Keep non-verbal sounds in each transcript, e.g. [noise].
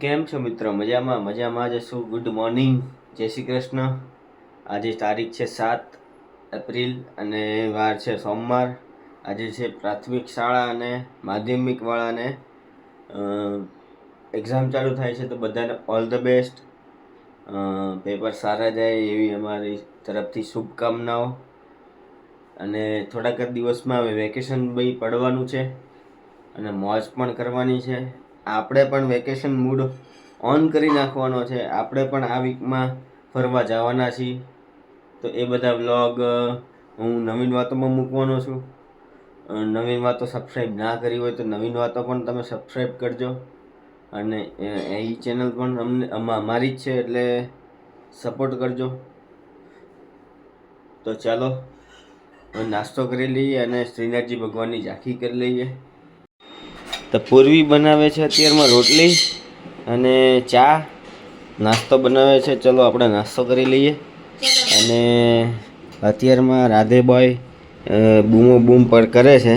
કેમ છો મિત્રો? મજામાં? મજામાં જ છું. ગુડ મોર્નિંગ જય શ્રી કૃષ્ણ. આજે તારીખ છે સાત એપ્રિલ અને વાર છે સોમવાર. આજે છે પ્રાથમિક શાળા અને માધ્યમિકવાળાને એક્ઝામ ચાલુ થાય છે તો બધાને ઓલ ધ બેસ્ટ પેપર સારા જાય એવી અમારી તરફથી શુભકામનાઓ. અને થોડાક જ દિવસમાં હવે વેકેશન બી પડવાનું છે અને મોજ પણ કરવાની છે. આપણે પણ વેકેશન મૂડ ઓન કરી નાખવાનો છે. આપણે પણ આ વીકમાં ફરવા જવાના છીએ. તો એ બધા વ્લોગ હું નવીન વાતોમાં મૂકવાનો છું. નવીન વાતો સબસ્ક્રાઈબ ના કરી હોય તો નવીન વાતો પણ તમે સબસ્ક્રાઈબ કરજો. અને એ- ચેનલ પણ અમને અમારી જ છે એટલે સપોર્ટ કરજો. તો ચાલો નાસ્તો કરી લઈએ અને શ્રીનાથજી ભગવાનની ઝાંખી કરી લઈએ. તો પૂર્વી બનાવે છે અત્યારમાં રોટલી અને ચા. નાસ્તો બનાવે છે. ચલો આપણે નાસ્તો કરી લઈએ. અને અત્યારમાં રાધેભાઈ બોય બૂમો બૂમ પર કરે છે.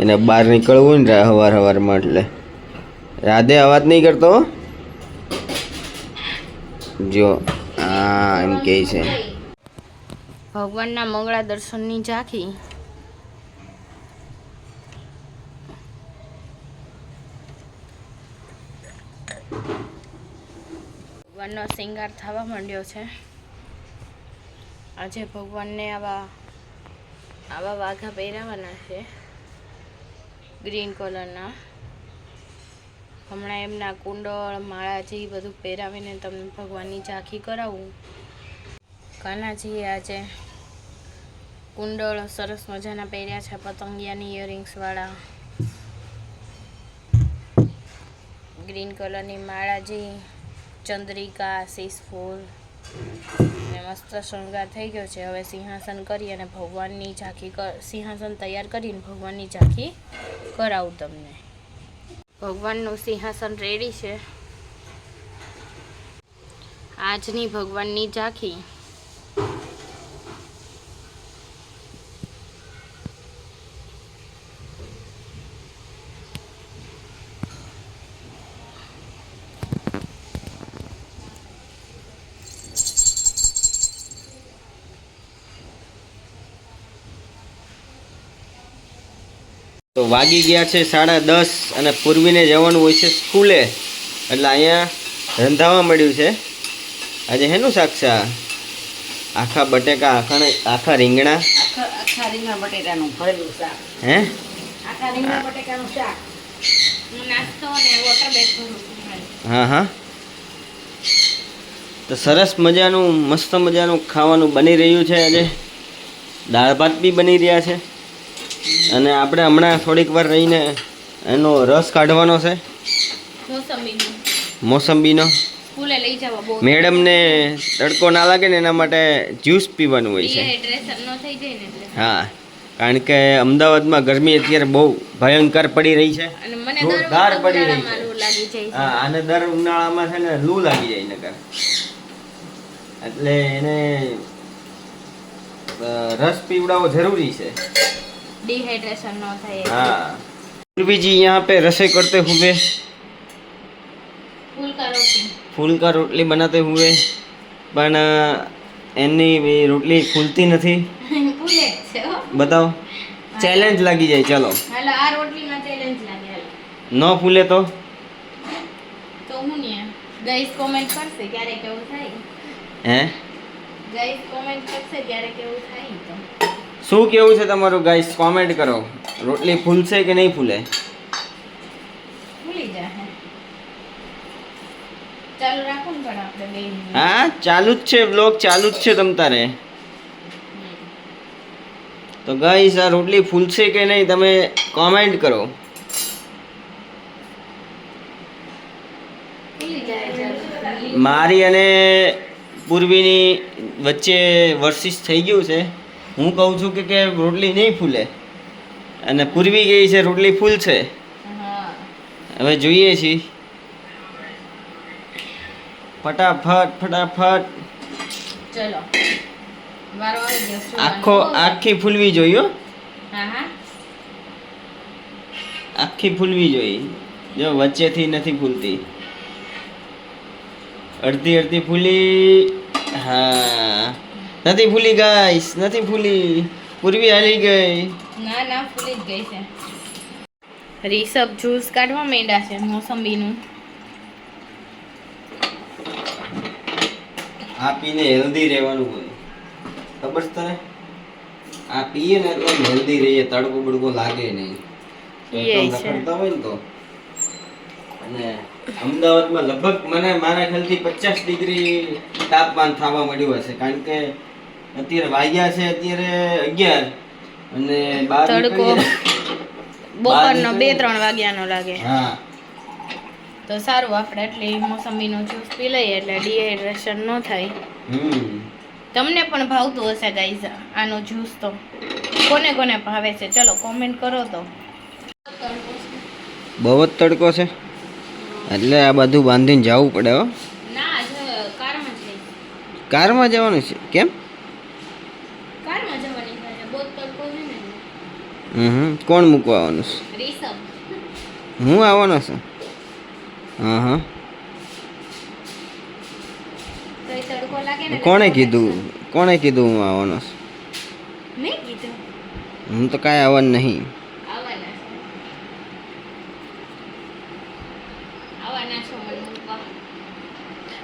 એને બહાર નીકળવું ને હવાર હવારમાં એટલે. રાધે અવાજ નહીં કરતો જો, આ એમ કહે છે. ભગવાનના મંગળા દર્શનની ઝાંખી. ભગવાનનો શિંગાર થવા માંડ્યો છે. આજે ભગવાનને આવા આવા વાઘા પહેરાવાના છે ગ્રીન કલરના હમણાં એમના કુંડળ માળાજી બધું પહેરાવીને તમને ભગવાનની ઝાંખી કરાવું. કાનાજીએ આજે કુંડળ સરસ મજાના પહેર્યા છે, પતંગિયાની ઇયરિંગ્સવાળા ગ્રીન કલરની માળાજી ચંદ્રિકા શીશ ફૂલ ને મસ્ત શણગાર થઈ ગયો છે. હવે સિંહાસન કરી અને ભગવાનની ઝાંખી સિંહાસન તૈયાર કરીને ભગવાનની ઝાંખી કરાવું તમને. ભગવાનનું સિંહાસન રેડી છે. આજની ભગવાનની ઝાંખી તો વાગી ગયા છે સાડા દસ અને પૂર્વીને જવાનું હોય છે સ્કૂલે. એટલે અહીંયા રંધાવા મળ્યું છે. આજે હેનું શાક છે આખા બટેકા આખા આખા રીંગણા? આખા આખા રીંગણા બટેટાનું ભરેલું શાક. હે? આખા રીંગણા બટેટાનું શાક. નાસ્તો અને વોટર હા હા. તો સરસ મજાનું મસ્ત મજાનું ખાવાનું બની રહ્યું છે આજે. દાળ ભાત બી બની રહ્યા છે. અને આપણે હમણાં થોડીક વાર રહીને એનો રસ કાઢવાનો છે. મોસંબીનો. મેડમને તડકો ના લાગે ને એના માટે જ્યુસ પીવાનું હોય છે. હા કારણ કે અમદાવાદમાં ગરમી અત્યારે બહુ ભયંકર પડી રહી છે. અને જોરદાર પડી રહી છે. હા આને દર ઉનાળામાં છે ને લૂ લાગી જાય નકર. એટલે એને રસ પીવડાવવો જરૂરી છે. ડિહાઇડ્રેશન ન થાય એટલે. हाँ पूर्वी जी यहाँ पे रसोई करते हुए ફૂલ કા રોટી फूल का रोटली बनाते हुए પણ એની રોટલી ફૂલતી નથી [laughs] ફૂલે જ છે હો બતાવો ચેલેન્જ લાગી જાય ચલો હાલો આ રોટલીમાં ચેલેન્જ લાગે હાલો ન ફૂલે તો તો હું ને ગાઈસ કોમેન્ટ કરશે ક્યારે કેવું થાય હે ગાઈસ કોમેન્ટ કરશે ત્યારે કેવું થાય તો શું કેવું છે તમારું ગાઈસ કોમેન્ટ કરો. રોટલી ફૂલશે કે નહીં ફૂલે. હા ચાલુ જ છે બ્લોગ ચાલુ જ છે તમ તારે. તો ગાઈસ આ રોટલી ફૂલશે કે નહીં તમે કોમેન્ટ કરો. મારી અને પૂર્વીની વચ્ચે વર્સિસ થઈ ગયું છે. હું કહું છું કે કે રોટલી નહીં ફૂલે. અને પૂર્વી ગઈ છે રોટલી ફૂલ છે. હવે જોઈએ છીએ. ફટાફટ ફટાફટ. ચલો. આખો આખી ફૂલવી જોઈએ આખી ફૂલવી જોઈએ જો વચ્ચેથી નથી ફૂલતી. અડધી અડધી ફૂલી. હા. નથી ભૂલી ગાઈસ નથી ભૂલી. પૂર્વી હાલી ગઈ. ના ના ભૂલી જ ગઈ છે. રિષભ જ્યુસ કાઢવા માંડ્યા છે મોસંબીનું. આ પીને હેલ્ધી રહેવાનું હોય. ખબર છે તને? આ પીએ ને એટલે હેલ્ધી રહીએ તડકો બડકો લાગે નહીં. ઈ રખડતા હોય ને તો. અને અમદાવાદમાં લગભગ મને મારા ખ્યાલથી પચાસ ડિગ્રી તાપમાન થવા મળ્યું હશે કારણ કે અત્યારે વાગ્યા છે અત્યારે અગિયાર. અને બાર તડકો બપોરનો બે ત્રણ વાગ્યાનો લાગે. હા. તો સારું આપણે એટલે મોસંબીનો જ્યુસ પી લઈએ એટલે ડિહાઈડ્રેશન ન થાય. તમને પણ ભાવતું હશે ગાઈઝ આનો જ્યુસ તો. કોને કોને ભાવે છે? ચલો કોમેન્ટ કરો તો. બહુ જ તડકો છે. એટલે આ બધું બાંધીને જવું પડે હો. કારમાં જવાનું છે? કેમ કારમાં જવાની છે બહુ તડકો છે ને હમ. કોણ મૂકવા આવવાનું છે? હું આવવાનો છું? હા હા. કોણે કીધું? કોણે કીધું હું આવવાનો છું? હું તો કાંઈ આવવાનું નહીં.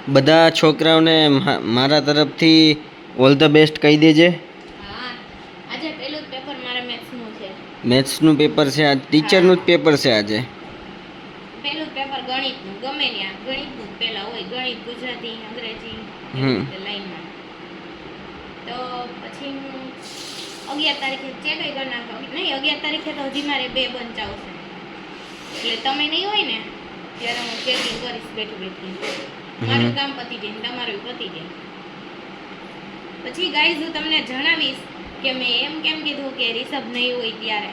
બધા છોકરાઓને મારા તરફથી ઓલ ધ બેસ્ટ કહી દેજે હા આજે પેલું જ પેપર મારા મેથ્સનું છે મેથ્સનું પેપર છે આ ટીચરનું જ પેપર છે આજે. પહેલું પેપર ગણિતનું ગમે ત્યાં. ગણિતનું પહેલા હોય ગણિત ગુજરાતી અંગ્રેજી હમ. લાઈનમાં. તો પછી હું અગિયાર તારીખે ચેક કરી નાખો નહીં અગિયાર તારીખે તો હજી મારે બે બંચ આવશે એટલે તમે નહીં હોય ને ત્યારે હું ચેકિંગ કરીશ બેઠું બેઠી. મારું કામ પતી જાય ને તમારું પતી જાય. પછી ગાઈઝ હું તમને જણાવીશ કે મેં એમ કેમ કીધું કે રિષભ નહીં હોય ત્યારે?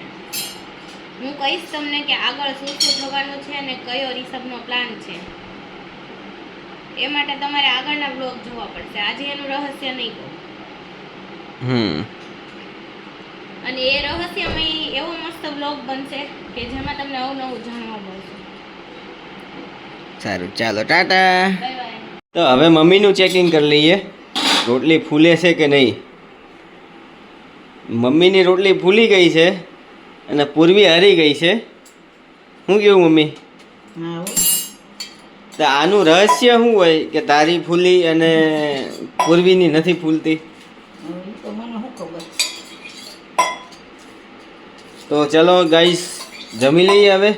હું કહીશ તમને કે આગળ શું શું થવાનું છે અને કયો રિષભનો પ્લાન છે. એ માટે તમારે આગળના બ્લોગ જોવા પડશે. આજે એનું રહસ્ય નહીં કહું. હમ. અને એ રહસ્યમય એવો મસ્ત બ્લોગ બનશે કે જેમાં તમને અવનવું જાણવા મળશે. સારું ચાલો ટાટા. બાય બાય તો હવે મમ્મીનું ચેકિંગ કરી લઈએ. રોટલી ફૂલે છે કે નહીં? મમ્મીની રોટલી ફૂલી ગઈ છે અને પૂર્વી હારી ગઈ છે. શું કેવું મમ્મી? તો આનું રહસ્ય શું હોય કે તારી ફૂલી અને પૂર્વીની નથી ફૂલતી તો ચલો ગાઈસ જમી લઈએ હવે.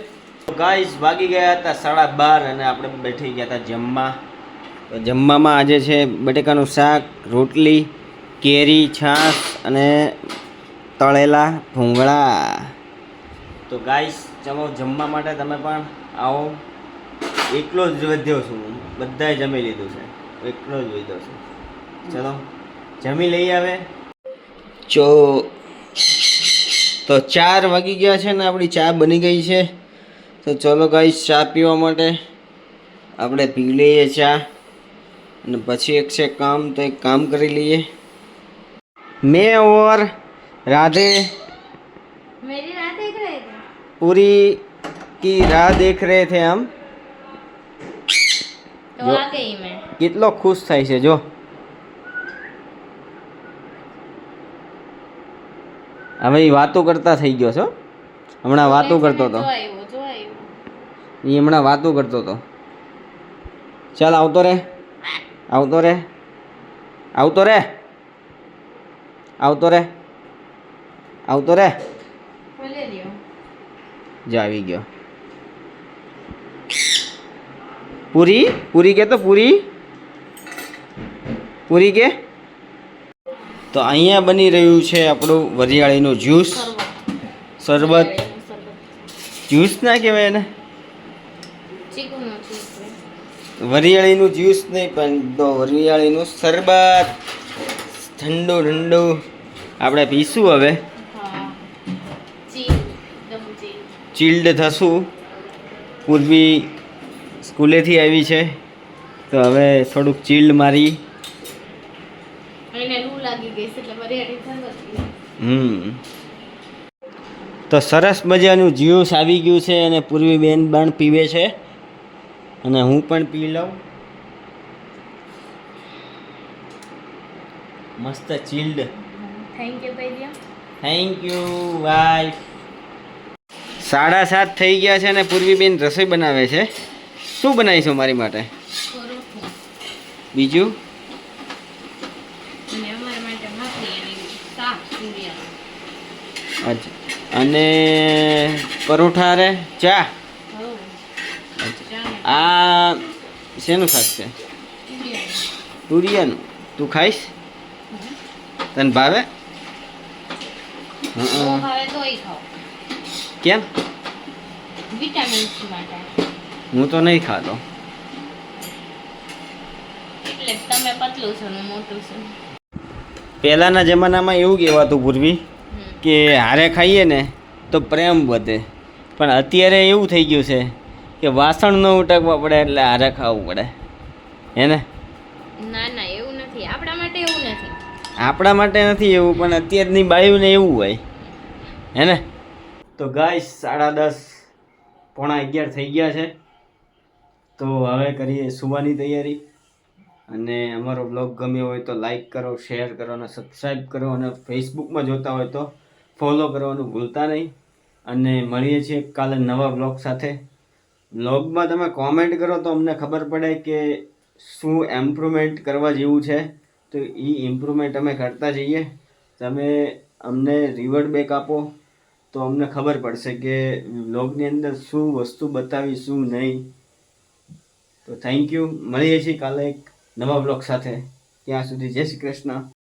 ગાઈસ વાગી ગયા હતા સાડા બાર અને આપણે બેઠી ગયા હતા જમવા. તો જમવામાં આજે છે બટેકાનું શાક રોટલી કેરી છાશ અને તળેલા ભૂંગળા. તો ગાઈસ ચલો જમવા માટે તમે પણ આવો. એકલો જ વધ્યો છું બધાએ જમી લીધું છે. એકલો જ વધ્યો છું. ચલો જમી લઈ આવે ચો તો ચાર વાગી ગયા છે ને આપણી ચા બની ગઈ છે. તો ચલો ગાઈસ ચા પીવા માટે આપણે પી લઈએ ચા. અને પછી એક છે કામ તો એક કામ કરી લઈએ. મેં ઓર રાધે मेरी रात देख रहे थे पूरी की राह देख रहे थे हम तो जो- आ गई मैं કેટલો ખુશ થાય છે જો હવે એ વાતો કરતા થઈ ગયો છો હમણાં વાતો કરતો હતો જો આવ્યો જો આવ્યો એ હમણાં વાતો કરતો હતો ચાલ આવતો રે આવતો રે આવતો રે આવતો રે આવતો રે જો આવી ગયો. પૂરી? પૂરી કે તો પૂરી? પૂરી કે? તો અહીંયા બની રહ્યું છે આપણું વરિયાળીનું જ્યુસ. શરબત. જ્યુસ ના કહેવાય એને? વરિયાળીનું જ્યુસ નહીં પણ તો વરિયાળીનું શરબત. ઠંડુ ઠંડુ. આપણે પીશું હવે. ચિલ્ડ થશું. પૂર્વી સ્કૂલેથી આવી છે. તો હવે થોડુંક ચિલ્ડ મારી. હમ. તો સરસ મજાનું જ્યુસ આવી ગયું છે અને પૂર્વી બેન પણ પીવે છે. અને હું પણ પી લઉં. મસ્ત chilled. Thank you thank you wife સાડા સાત થઈ ગયા છે અને પૂર્વીબેન રસોઈ બનાવે છે. શું બનાવીશું મારી માટે? બીજું? અચ્છા. અને પરોઠા રે ચા? આ શેનું શાક છે? તુરિયાનું તું ખાઈશ? તને ભાવે? હં. કેમ? માટે. હું તો નહીં ખાતો. એટલે તમે પતલું છો ને મોટું છો. પહેલાંના જમાનામાં એવું કહેવાતું પૂર્વી કે હારે ખાઈએ ને તો પ્રેમ વધે. પણ અત્યારે એવું થઈ ગયું છે કે વાસણ ન ઉટકવા પડે એટલે હારે ખાવું પડે. હે ને? ના ના એવું નથી. આપણા માટે એવું નથી. આપણા માટે નથી એવું પણ અત્યારની બાયુને એવું હોય. હે ને? તો ગાય સાડા દસ, પોણા અગિયાર થઈ ગયા છે. તો હવે કરીએ સુવાની તૈયારી. અને અમારો બ્લોગ ગમ્યો હોય તો લાઈક કરો, શેર કરો અને સબસ્ક્રાઈબ કરો. અને ફેસબુકમાં જોતા હોય તો ફોલો કરવાનું ભૂલતા નહીં. અને મળીએ છીએ કાલે નવા બ્લોગ સાથે. બ્લોગમાં તમે કોમેન્ટ કરો તો અમને ખબર પડે કે શું ઇમ્પ્રુવમેન્ટ કરવા જેવું છે. તો એ ઇમ્પ્રુવમેન્ટ અમે કરતા જઈએ. તમે અમને રિવર્ડ બેક આપો. તો અમને ખબર પડશે કે વ્લોગની અંદર શું વસ્તુ બતાવી, શું નહીં. તો થેન્ક યુ મળીએ છીએ કાલે એક નવા બ્લોગ સાથે. ત્યાં સુધી જય શ્રી કૃષ્ણ.